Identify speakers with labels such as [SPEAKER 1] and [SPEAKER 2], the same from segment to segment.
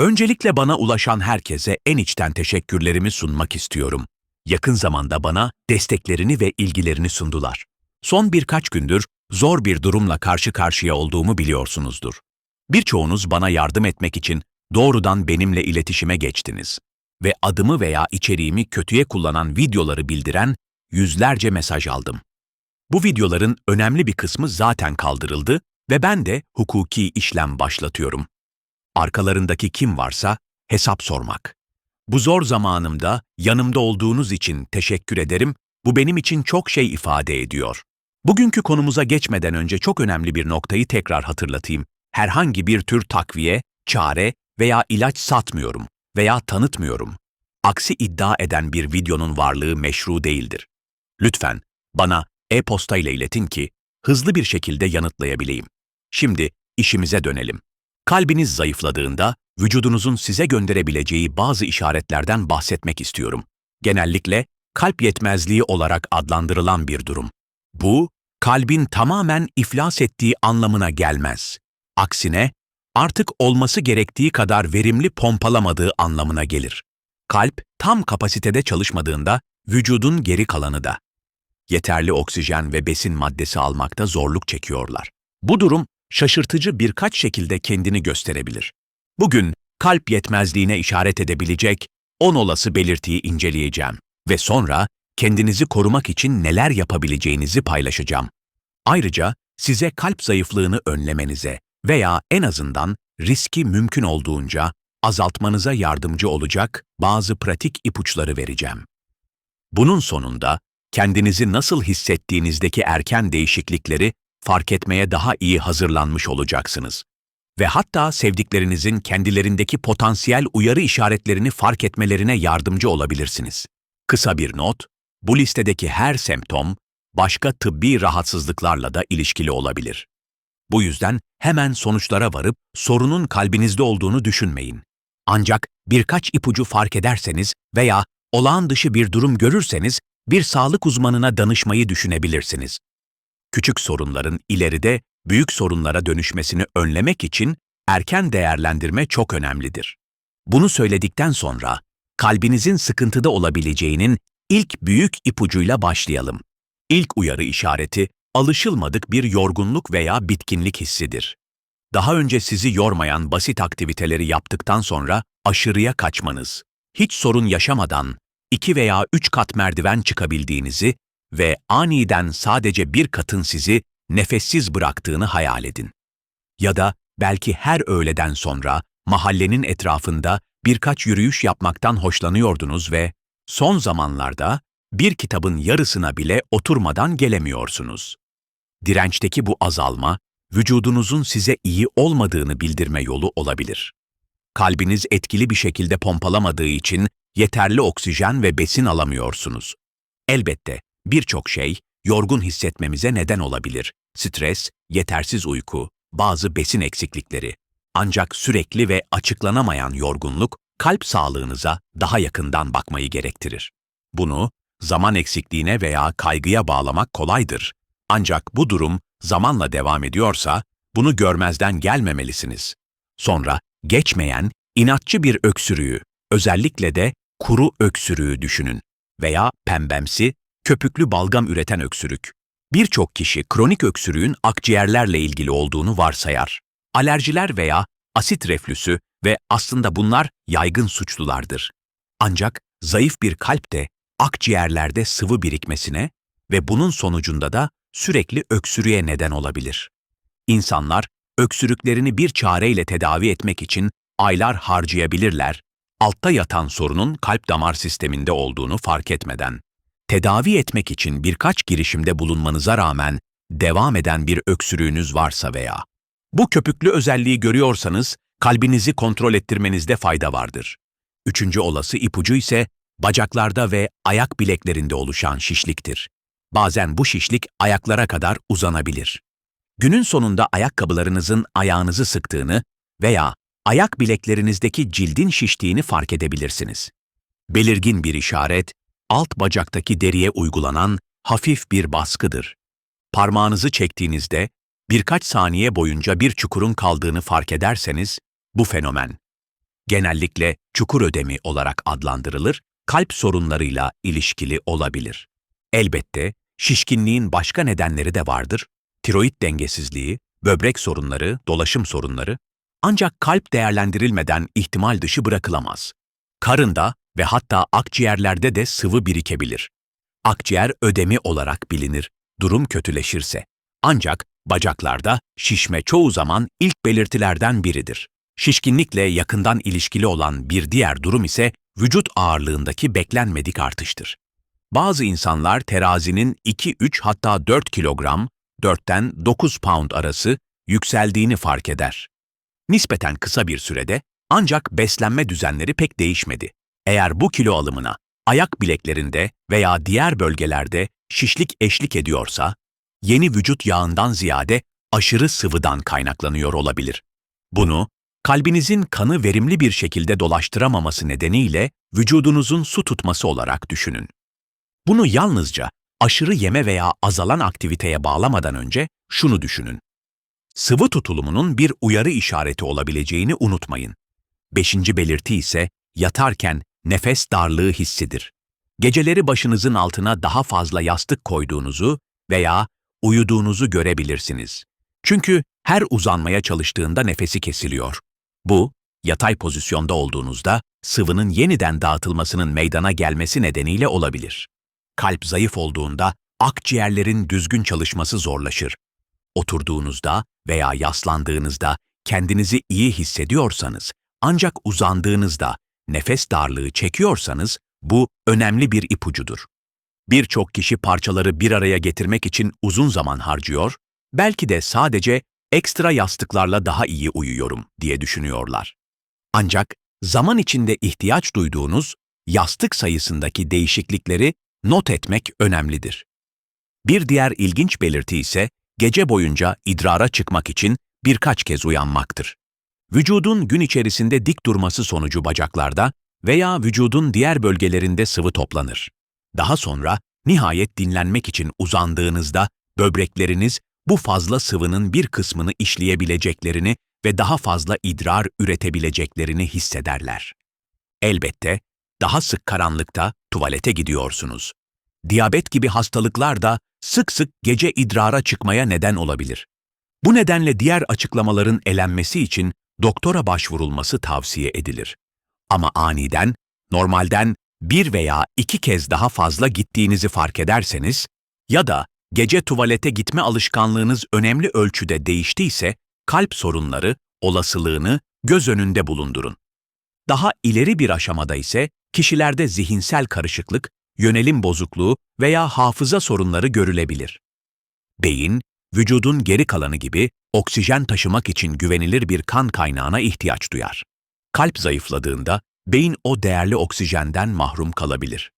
[SPEAKER 1] Öncelikle bana ulaşan herkese en içten teşekkürlerimi sunmak istiyorum. Yakın zamanda bana desteklerini ve ilgilerini sundular. Son birkaç gündür zor bir durumla karşı karşıya olduğumu biliyorsunuzdur. Birçoğunuz bana yardım etmek için doğrudan benimle iletişime geçtiniz ve adımı veya içeriğimi kötüye kullanan videoları bildiren yüzlerce mesaj aldım. Bu videoların önemli bir kısmı zaten kaldırıldı ve ben de hukuki işlem başlatıyorum. Arkalarındaki kim varsa hesap sormak. Bu zor zamanımda yanımda olduğunuz için teşekkür ederim. Bu benim için çok şey ifade ediyor. Bugünkü konumuza geçmeden önce çok önemli bir noktayı tekrar hatırlatayım. Herhangi bir tür takviye, çare veya ilaç satmıyorum veya tanıtmıyorum. Aksi iddia eden bir videonun varlığı meşru değildir. Lütfen bana e-posta ile iletin ki hızlı bir şekilde yanıtlayabileyim. Şimdi işimize dönelim. Kalbiniz zayıfladığında vücudunuzun size gönderebileceği bazı işaretlerden bahsetmek istiyorum. Genellikle kalp yetmezliği olarak adlandırılan bir durum. Bu, kalbin tamamen iflas ettiği anlamına gelmez. Aksine, artık olması gerektiği kadar verimli pompalamadığı anlamına gelir. Kalp tam kapasitede çalışmadığında vücudun geri kalanı da. Yeterli oksijen ve besin maddesi almakta zorluk çekiyorlar. Bu durum şaşırtıcı birkaç şekilde kendini gösterebilir. Bugün kalp yetmezliğine işaret edebilecek 10 olası belirtiyi inceleyeceğim ve sonra kendinizi korumak için neler yapabileceğinizi paylaşacağım. Ayrıca size kalp zayıflığını önlemenize veya en azından riski mümkün olduğunca azaltmanıza yardımcı olacak bazı pratik ipuçları vereceğim. Bunun sonunda kendinizi nasıl hissettiğinizdeki erken değişiklikleri fark etmeye daha iyi hazırlanmış olacaksınız. Ve hatta sevdiklerinizin kendilerindeki potansiyel uyarı işaretlerini fark etmelerine yardımcı olabilirsiniz. Kısa bir not, bu listedeki her semptom başka tıbbi rahatsızlıklarla da ilişkili olabilir. Bu yüzden hemen sonuçlara varıp sorunun kalbinizde olduğunu düşünmeyin. Ancak birkaç ipucu fark ederseniz veya olağan dışı bir durum görürseniz bir sağlık uzmanına danışmayı düşünebilirsiniz. Küçük sorunların ileride büyük sorunlara dönüşmesini önlemek için erken değerlendirme çok önemlidir. Bunu söyledikten sonra kalbinizin sıkıntıda olabileceğinin ilk büyük ipucuyla başlayalım. İlk uyarı işareti alışılmadık bir yorgunluk veya bitkinlik hissidir. Daha önce sizi yormayan basit aktiviteleri yaptıktan sonra aşırıya kaçmanız, hiç sorun yaşamadan iki veya üç kat merdiven çıkabildiğinizi ve aniden sadece bir katın sizi nefessiz bıraktığını hayal edin. Ya da belki her öğleden sonra mahallenin etrafında birkaç yürüyüş yapmaktan hoşlanıyordunuz ve son zamanlarda bir kitabın yarısına bile oturmadan gelemiyorsunuz. Dirençteki bu azalma, vücudunuzun size iyi olmadığını bildirme yolu olabilir. Kalbiniz etkili bir şekilde pompalamadığı için yeterli oksijen ve besin alamıyorsunuz. Elbette birçok şey yorgun hissetmemize neden olabilir. Stres, yetersiz uyku, bazı besin eksiklikleri. Ancak sürekli ve açıklanamayan yorgunluk kalp sağlığınıza daha yakından bakmayı gerektirir. Bunu zaman eksikliğine veya kaygıya bağlamak kolaydır. Ancak bu durum zamanla devam ediyorsa bunu görmezden gelmemelisiniz. Sonra geçmeyen, inatçı bir öksürüğü, özellikle de kuru öksürüğü düşünün veya pembemsi, köpüklü balgam üreten öksürük. Birçok kişi kronik öksürüğün akciğerlerle ilgili olduğunu varsayar. Alerjiler veya asit reflüsü ve aslında bunlar yaygın suçlulardır. Ancak zayıf bir kalp de akciğerlerde sıvı birikmesine ve bunun sonucunda da sürekli öksürüğe neden olabilir. İnsanlar öksürüklerini bir çareyle tedavi etmek için aylar harcayabilirler, altta yatan sorunun kalp damar sisteminde olduğunu fark etmeden. Tedavi etmek için birkaç girişimde bulunmanıza rağmen devam eden bir öksürüğünüz varsa veya bu köpüklü özelliği görüyorsanız kalbinizi kontrol ettirmenizde fayda vardır. Üçüncü olası ipucu ise bacaklarda ve ayak bileklerinde oluşan şişliktir. Bazen bu şişlik ayaklara kadar uzanabilir. Günün sonunda ayakkabılarınızın ayağınızı sıktığını veya ayak bileklerinizdeki cildin şiştiğini fark edebilirsiniz. Belirgin bir işaret, alt bacaktaki deriye uygulanan hafif bir baskıdır. Parmağınızı çektiğinizde birkaç saniye boyunca bir çukurun kaldığını fark ederseniz bu fenomen genellikle çukur ödemi olarak adlandırılır, kalp sorunlarıyla ilişkili olabilir. Elbette şişkinliğin başka nedenleri de vardır. Tiroid dengesizliği, böbrek sorunları, dolaşım sorunları. Ancak kalp değerlendirilmeden ihtimal dışı bırakılamaz. Karında ve hatta akciğerlerde de sıvı birikebilir. Akciğer ödemi olarak bilinir, durum kötüleşirse. Ancak bacaklarda şişme çoğu zaman ilk belirtilerden biridir. Şişkinlikle yakından ilişkili olan bir diğer durum ise vücut ağırlığındaki beklenmedik artıştır. Bazı insanlar terazinin 2-3 hatta 4 kilogram, 4'ten 9 pound arası yükseldiğini fark eder. Nispeten kısa bir sürede ancak beslenme düzenleri pek değişmedi. Eğer bu kilo alımına ayak bileklerinde veya diğer bölgelerde şişlik eşlik ediyorsa, yeni vücut yağından ziyade aşırı sıvıdan kaynaklanıyor olabilir. Bunu, kalbinizin kanı verimli bir şekilde dolaştıramaması nedeniyle vücudunuzun su tutması olarak düşünün. Bunu yalnızca aşırı yeme veya azalan aktiviteye bağlamadan önce şunu düşünün. Sıvı tutulumunun bir uyarı işareti olabileceğini unutmayın. Beşinci belirti ise yatarken nefes darlığı hissidir. Geceleri başınızın altına daha fazla yastık koyduğunuzu veya uyuduğunuzu görebilirsiniz. Çünkü her uzanmaya çalıştığında nefesi kesiliyor. Bu, yatay pozisyonda olduğunuzda sıvının yeniden dağıtılmasının meydana gelmesi nedeniyle olabilir. Kalp zayıf olduğunda akciğerlerin düzgün çalışması zorlaşır. Oturduğunuzda veya yaslandığınızda kendinizi iyi hissediyorsanız, ancak uzandığınızda nefes darlığı çekiyorsanız bu önemli bir ipucudur. Birçok kişi parçaları bir araya getirmek için uzun zaman harcıyor, belki de sadece ekstra yastıklarla daha iyi uyuyorum diye düşünüyorlar. Ancak zaman içinde ihtiyaç duyduğunuz yastık sayısındaki değişiklikleri not etmek önemlidir. Bir diğer ilginç belirti ise gece boyunca idrara çıkmak için birkaç kez uyanmaktır. Vücudun gün içerisinde dik durması sonucu bacaklarda veya vücudun diğer bölgelerinde sıvı toplanır. Daha sonra nihayet dinlenmek için uzandığınızda böbrekleriniz bu fazla sıvının bir kısmını işleyebileceklerini ve daha fazla idrar üretebileceklerini hissederler. Elbette daha sık karanlıkta tuvalete gidiyorsunuz. Diyabet gibi hastalıklar da sık sık gece idrara çıkmaya neden olabilir. Bu nedenle diğer açıklamaların elenmesi için doktora başvurulması tavsiye edilir. Ama aniden, normalden bir veya iki kez daha fazla gittiğinizi fark ederseniz ya da gece tuvalete gitme alışkanlığınız önemli ölçüde değiştiyse kalp sorunları olasılığını göz önünde bulundurun. Daha ileri bir aşamada ise kişilerde zihinsel karışıklık, yönelim bozukluğu veya hafıza sorunları görülebilir. Beyin, vücudun geri kalanı gibi oksijen taşımak için güvenilir bir kan kaynağına ihtiyaç duyar. Kalp zayıfladığında beyin o değerli oksijenden mahrum kalabilir.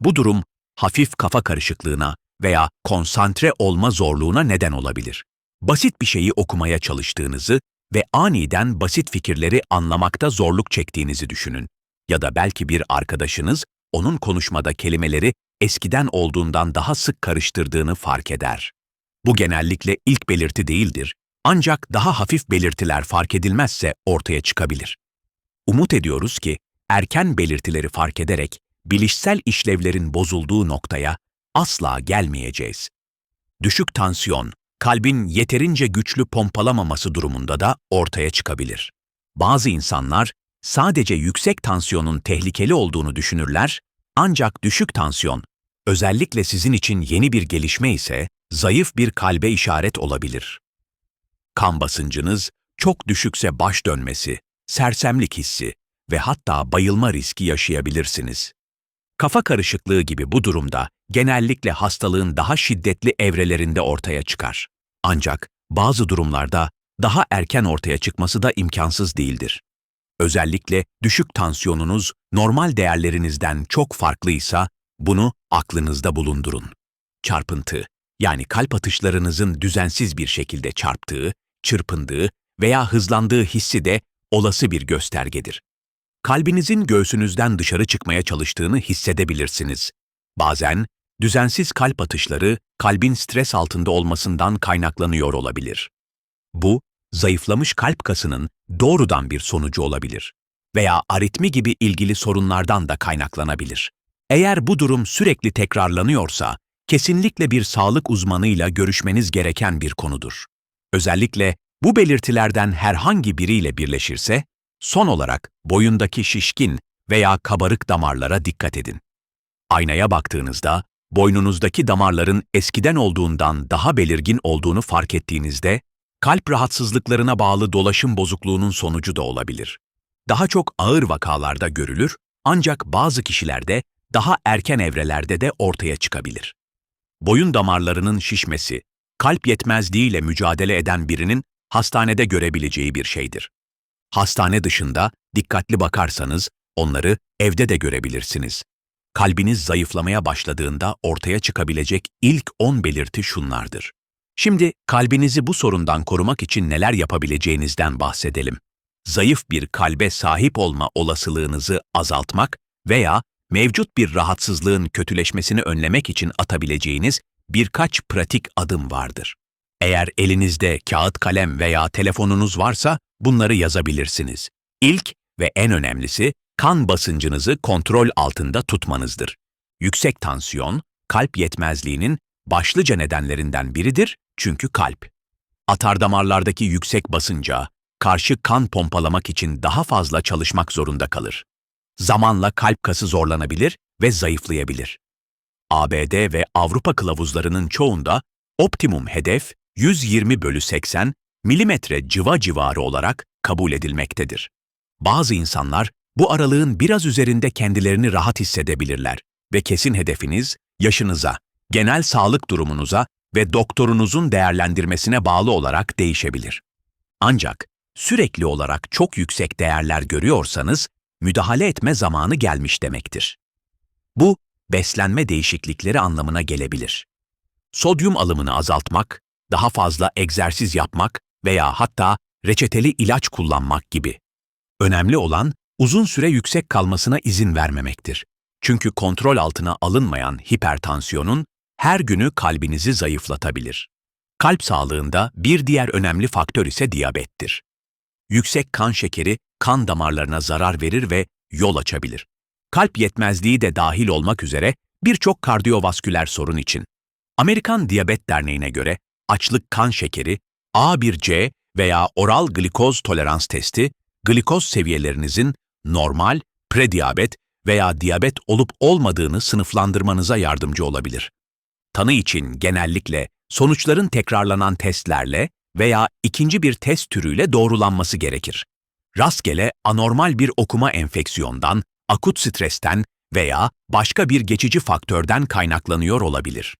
[SPEAKER 1] Bu durum hafif kafa karışıklığına veya konsantre olma zorluğuna neden olabilir. Basit bir şeyi okumaya çalıştığınızı ve aniden basit fikirleri anlamakta zorluk çektiğinizi düşünün. Ya da belki bir arkadaşınız onun konuşmada kelimeleri eskiden olduğundan daha sık karıştırdığını fark eder. Bu genellikle ilk belirti değildir, ancak daha hafif belirtiler fark edilmezse ortaya çıkabilir. Umut ediyoruz ki erken belirtileri fark ederek bilişsel işlevlerin bozulduğu noktaya asla gelmeyeceğiz. Düşük tansiyon, kalbin yeterince güçlü pompalamaması durumunda da ortaya çıkabilir. Bazı insanlar sadece yüksek tansiyonun tehlikeli olduğunu düşünürler, ancak düşük tansiyon, özellikle sizin için yeni bir gelişme ise zayıf bir kalbe işaret olabilir. Kan basıncınız çok düşükse baş dönmesi, sersemlik hissi ve hatta bayılma riski yaşayabilirsiniz. Kafa karışıklığı gibi bu durumda genellikle hastalığın daha şiddetli evrelerinde ortaya çıkar. Ancak bazı durumlarda daha erken ortaya çıkması da imkansız değildir. Özellikle düşük tansiyonunuz normal değerlerinizden çok farklıysa bunu aklınızda bulundurun. Çarpıntı, yani kalp atışlarınızın düzensiz bir şekilde çarptığı, çırpındığı veya hızlandığı hissi de olası bir göstergedir. Kalbinizin göğsünüzden dışarı çıkmaya çalıştığını hissedebilirsiniz. Bazen düzensiz kalp atışları kalbin stres altında olmasından kaynaklanıyor olabilir. Bu, zayıflamış kalp kasının doğrudan bir sonucu olabilir. veya aritmi gibi ilgili sorunlardan da kaynaklanabilir. Eğer bu durum sürekli tekrarlanıyorsa, kesinlikle bir sağlık uzmanıyla görüşmeniz gereken bir konudur. Özellikle bu belirtilerden herhangi biriyle birleşirse, son olarak boyundaki şişkin veya kabarık damarlara dikkat edin. Aynaya baktığınızda, boynunuzdaki damarların eskiden olduğundan daha belirgin olduğunu fark ettiğinizde, kalp rahatsızlıklarına bağlı dolaşım bozukluğunun sonucu da olabilir. Daha çok ağır vakalarda görülür, ancak bazı kişilerde daha erken evrelerde de ortaya çıkabilir. Boyun damarlarının şişmesi, kalp yetmezliğiyle mücadele eden birinin hastanede görebileceği bir şeydir. Hastane dışında dikkatli bakarsanız onları evde de görebilirsiniz. Kalbiniz zayıflamaya başladığında ortaya çıkabilecek ilk 10 belirti şunlardır. Şimdi kalbinizi bu sorundan korumak için neler yapabileceğinizden bahsedelim. Zayıf bir kalbe sahip olma olasılığınızı azaltmak veya mevcut bir rahatsızlığın kötüleşmesini önlemek için atabileceğiniz birkaç pratik adım vardır. Eğer elinizde kağıt kalem veya telefonunuz varsa bunları yazabilirsiniz. İlk ve en önemlisi kan basıncınızı kontrol altında tutmanızdır. Yüksek tansiyon, kalp yetmezliğinin başlıca nedenlerinden biridir çünkü kalp. Atardamarlardaki yüksek basınca, karşı kan pompalamak için daha fazla çalışmak zorunda kalır. Zamanla kalp kası zorlanabilir ve zayıflayabilir. ABD ve Avrupa kılavuzlarının çoğunda optimum hedef 120 bölü 80 milimetre civa civarı olarak kabul edilmektedir. Bazı insanlar bu aralığın biraz üzerinde kendilerini rahat hissedebilirler ve kesin hedefiniz yaşınıza, genel sağlık durumunuza ve doktorunuzun değerlendirmesine bağlı olarak değişebilir. Ancak sürekli olarak çok yüksek değerler görüyorsanız müdahale etme zamanı gelmiş demektir. Bu, beslenme değişiklikleri anlamına gelebilir. Sodyum alımını azaltmak, daha fazla egzersiz yapmak veya hatta reçeteli ilaç kullanmak gibi. Önemli olan uzun süre yüksek kalmasına izin vermemektir. Çünkü kontrol altına alınmayan hipertansiyonun her günü kalbinizi zayıflatabilir. Kalp sağlığında bir diğer önemli faktör ise diyabettir. Yüksek kan şekeri kan damarlarına zarar verir ve yol açabilir. Kalp yetmezliği de dahil olmak üzere birçok kardiyovasküler sorun için. Amerikan Diyabet Derneği'ne göre açlık kan şekeri, A1C veya oral glikoz tolerans testi, glikoz seviyelerinizin normal, prediyabet veya diyabet olup olmadığını sınıflandırmanıza yardımcı olabilir. Tanı için genellikle sonuçların tekrarlanan testlerle veya ikinci bir test türüyle doğrulanması gerekir. Rastgele anormal bir okuma enfeksiyondan, akut stresten veya başka bir geçici faktörden kaynaklanıyor olabilir.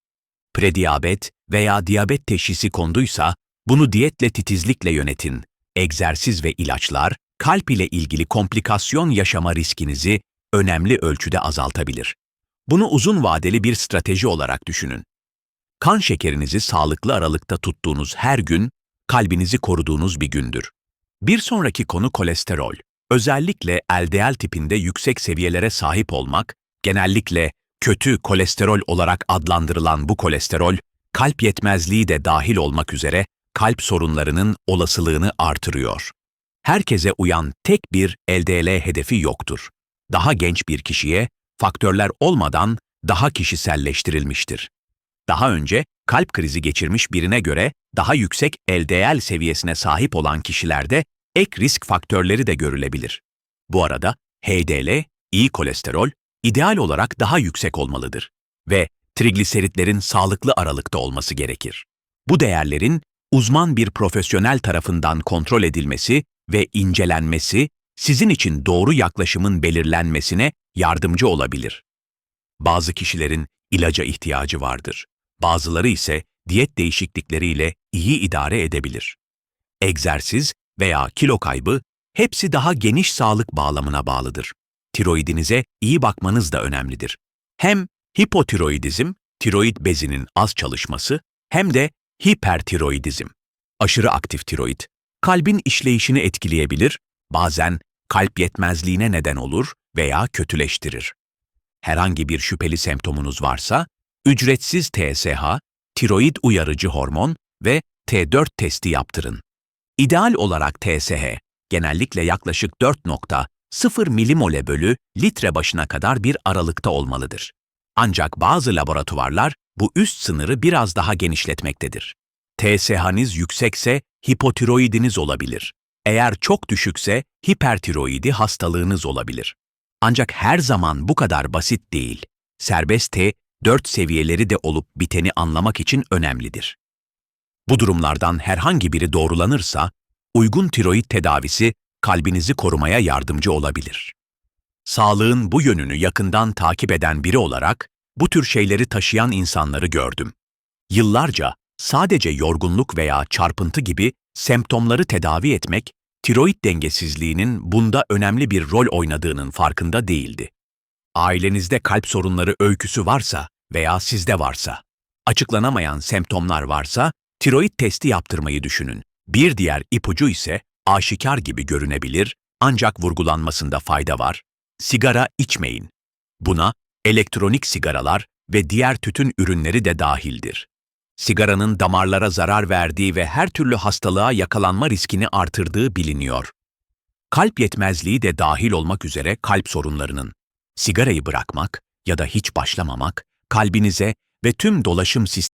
[SPEAKER 1] Prediyabet veya diyabet teşhisi konduysa bunu diyetle titizlikle yönetin. Egzersiz ve ilaçlar kalp ile ilgili komplikasyon yaşama riskinizi önemli ölçüde azaltabilir. Bunu uzun vadeli bir strateji olarak düşünün. Kan şekerinizi sağlıklı aralıkta tuttuğunuz her gün, kalbinizi koruduğunuz bir gündür. Bir sonraki konu kolesterol. Özellikle LDL tipinde yüksek seviyelere sahip olmak, genellikle kötü kolesterol olarak adlandırılan bu kolesterol, kalp yetmezliği de dahil olmak üzere kalp sorunlarının olasılığını artırıyor. Herkese uyan tek bir LDL hedefi yoktur. Daha genç bir kişiye faktörler olmadan daha kişiselleştirilmiştir. Daha önce kalp krizi geçirmiş birine göre daha yüksek LDL seviyesine sahip olan kişilerde ek risk faktörleri de görülebilir. Bu arada HDL, iyi kolesterol, ideal olarak daha yüksek olmalıdır ve trigliseritlerin sağlıklı aralıkta olması gerekir. Bu değerlerin uzman bir profesyonel tarafından kontrol edilmesi ve incelenmesi sizin için doğru yaklaşımın belirlenmesine yardımcı olabilir. Bazı kişilerin ilaca ihtiyacı vardır. Bazıları ise diyet değişiklikleriyle iyi idare edebilir. Egzersiz veya kilo kaybı hepsi daha geniş sağlık bağlamına bağlıdır. Tiroidinize iyi bakmanız da önemlidir. Hem hipotiroidizm, tiroid bezinin az çalışması hem de hipertiroidizm, aşırı aktif tiroid, kalbin işleyişini etkileyebilir, bazen kalp yetmezliğine neden olur veya kötüleştirir. Herhangi bir şüpheli semptomunuz varsa, ücretsiz TSH, tiroid uyarıcı hormon ve T4 testi yaptırın. İdeal olarak TSH, genellikle yaklaşık 4.0 0 milimole bölü litre başına kadar bir aralıkta olmalıdır. Ancak bazı laboratuvarlar bu üst sınırı biraz daha genişletmektedir. TSH'niz yüksekse hipotiroidiniz olabilir. Eğer çok düşükse hipertiroidi hastalığınız olabilir. Ancak her zaman bu kadar basit değil. Serbest T, 4 seviyeleri de olup biteni anlamak için önemlidir. Bu durumlardan herhangi biri doğrulanırsa, uygun tiroid tedavisi kalbinizi korumaya yardımcı olabilir. Sağlığın bu yönünü yakından takip eden biri olarak bu tür şeyleri taşıyan insanları gördüm. Yıllarca sadece yorgunluk veya çarpıntı gibi semptomları tedavi etmek, tiroid dengesizliğinin bunda önemli bir rol oynadığının farkında değildi. Ailenizde kalp sorunları öyküsü varsa veya sizde varsa, açıklanamayan semptomlar varsa tiroid testi yaptırmayı düşünün. Bir diğer ipucu ise aşikar gibi görünebilir ancak vurgulanmasında fayda var. Sigara içmeyin. Buna elektronik sigaralar ve diğer tütün ürünleri de dahildir. Sigaranın damarlara zarar verdiği ve her türlü hastalığa yakalanma riskini artırdığı biliniyor. Kalp yetmezliği de dahil olmak üzere kalp sorunlarının. Sigarayı bırakmak ya da hiç başlamamak kalbinize ve tüm dolaşım sistemine